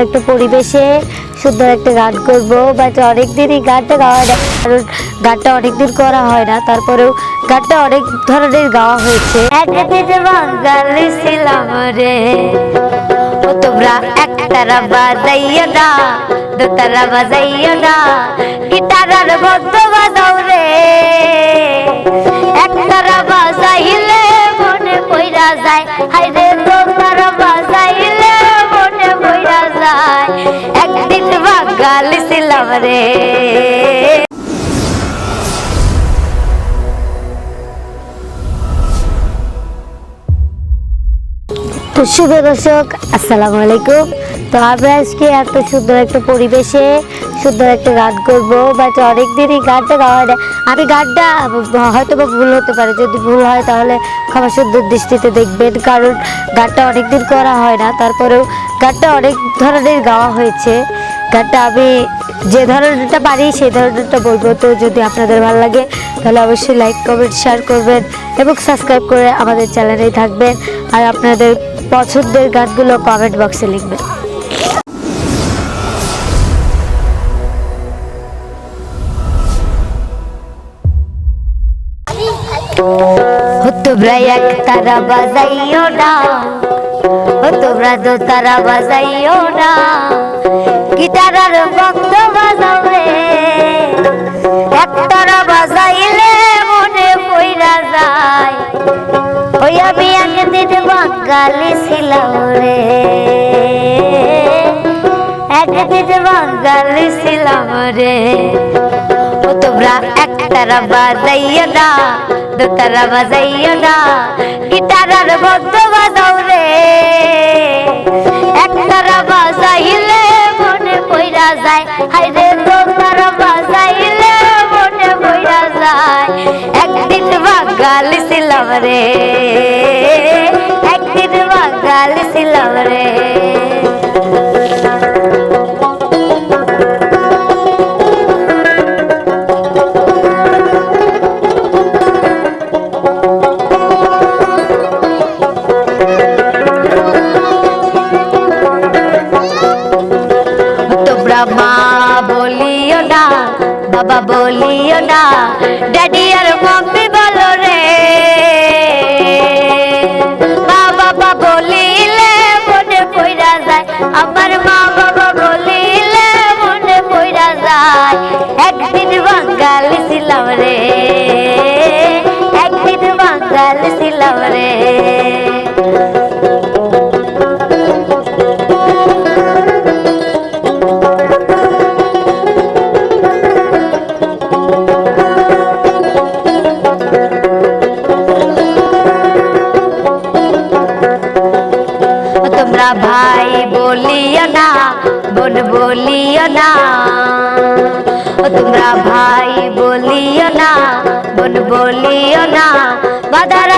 একটা পরিবেশে, সুন্দর একটা গান করব বাট অনেকদিনই গানটা গাওয়া না, কারণ গানটা অনেকদিন করা হয় না, তারপরেও গানটা অনেক ধরনের গাওয়া হয়েছে। বাঙালি ছিলাম রে, ও তোমরা একতারা বাজাইও না, দোতারা বাজাইও না তো শুভ দর্শক, আসসালামু আলাইকুম। তো আমরা আজকে এত সুন্দর একটা পরিবেশে, সুন্দর একটা গান করব। বাট অনেকদিনই গানটা গাওয়া হয় আমি গানটা হয়তো বা ভুল হতে পারে। যদি ভুল হয় তাহলে ক্ষমা সুন্দর দৃষ্টিতে দেখবেন। কারণ গানটা অনেকদিন করা হয় না। তারপরেও গানটা অনেক ধরনের গাওয়া হয়েছে। গানটা আমি যে ধরনেরটা পারি, সেই ধরনেরটা বলব। তো যদি আপনাদের ভালো লাগে, তাহলে অবশ্যই লাইক, কমেন্ট শেয়ার করবেন এবং সাবস্ক্রাইব করে আমাদের চ্যানেলেই থাকবেন। আর আপনাদের পছন্দের গানগুলো কমেন্ট বক্সে লিখবেন তোমরা এক তারা বাজাইও না ও তোমরা দো তারা বাজাইও না। গিটারার বন্ধ বাজাও বাঙালি ছিলাম রে একদিন বাঙালি ছিলাম রে ও তোমরা একতারা বাজাইও না, দোতারা বাজাইও না, গিটারার বন্ধ বাজাও রে। একতারা বাজাইলে মনে পইরা যায় হাই রে দোতারা বাজাইলে মনে পইরা যায়। একদিন বাঙালি ছিলাম রে একদিন বাঙালি ছিলাম রে। মা বলিও না বাবা বলিও না ড্যাডি আর মাম্মি একদিন বাঙালি ছিলাম রে। একদিন বাঙালি ছিলাম রে। তোমরা ভাই বলিও না, বোন বলিও না। তোমরা ভাই বলিও না বোন বলিও না বাদার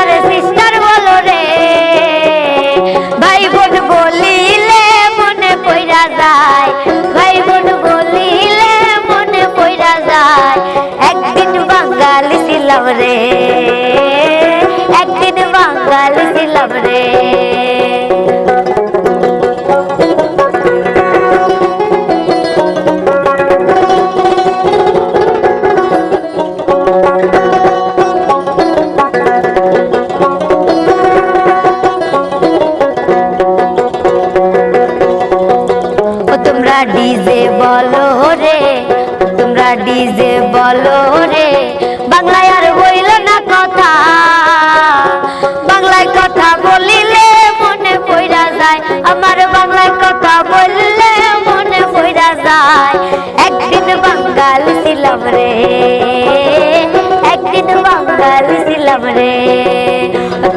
বাঙালি ছিলাম রে। একদিন বাঙ্গাল ছিলাম রে।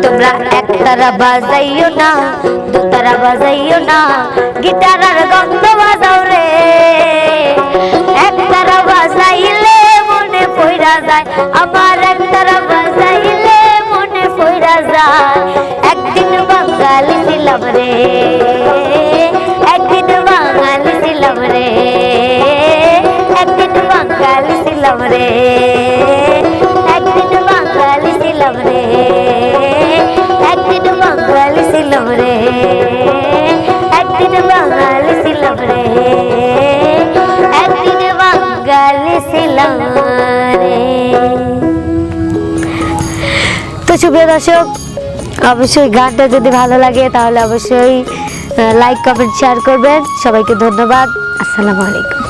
তোমরা একতারা বাজাইও না দুতারা বাজাইও না গিটার আর গন্ধ বাজাও রে। একতারা বাজাইলে মনে পড়া যায়, আমার একতারা ছিলাম রে। একদিন বাঙালি ছিলাম রে। একদিন বাঙালি ছিলাম রে। একদিন বাঙালি ছিলাম রে। একদিন বাঙালি ছিলাম রে। তো সুপ্রিয় দর্শক, অবশ্যই গানটা যদি ভালো লাগে, তাহলে অবশ্যই লাইক কমেন্ট শেয়ার করবেন। সবাইকে ধন্যবাদ। আসসালামু আলাইকুম।